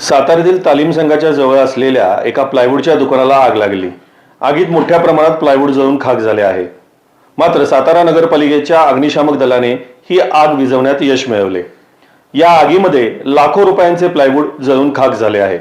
साताऱ्यातील तालीम संघाच्या जवळ असलेल्या एका प्लायवूडच्या दुकानाला आग लागली. आगीत मोठ्या प्रमाणात प्लायवूड जळून खाक झाले आहे. मात्र सातारा नगरपालिकेच्या अग्निशामक दलाने ही आग विझवण्यात यश मिळवले. या आगीमध्ये लाखो रुपयांचे प्लायवूड जळून खाक झाले आहे.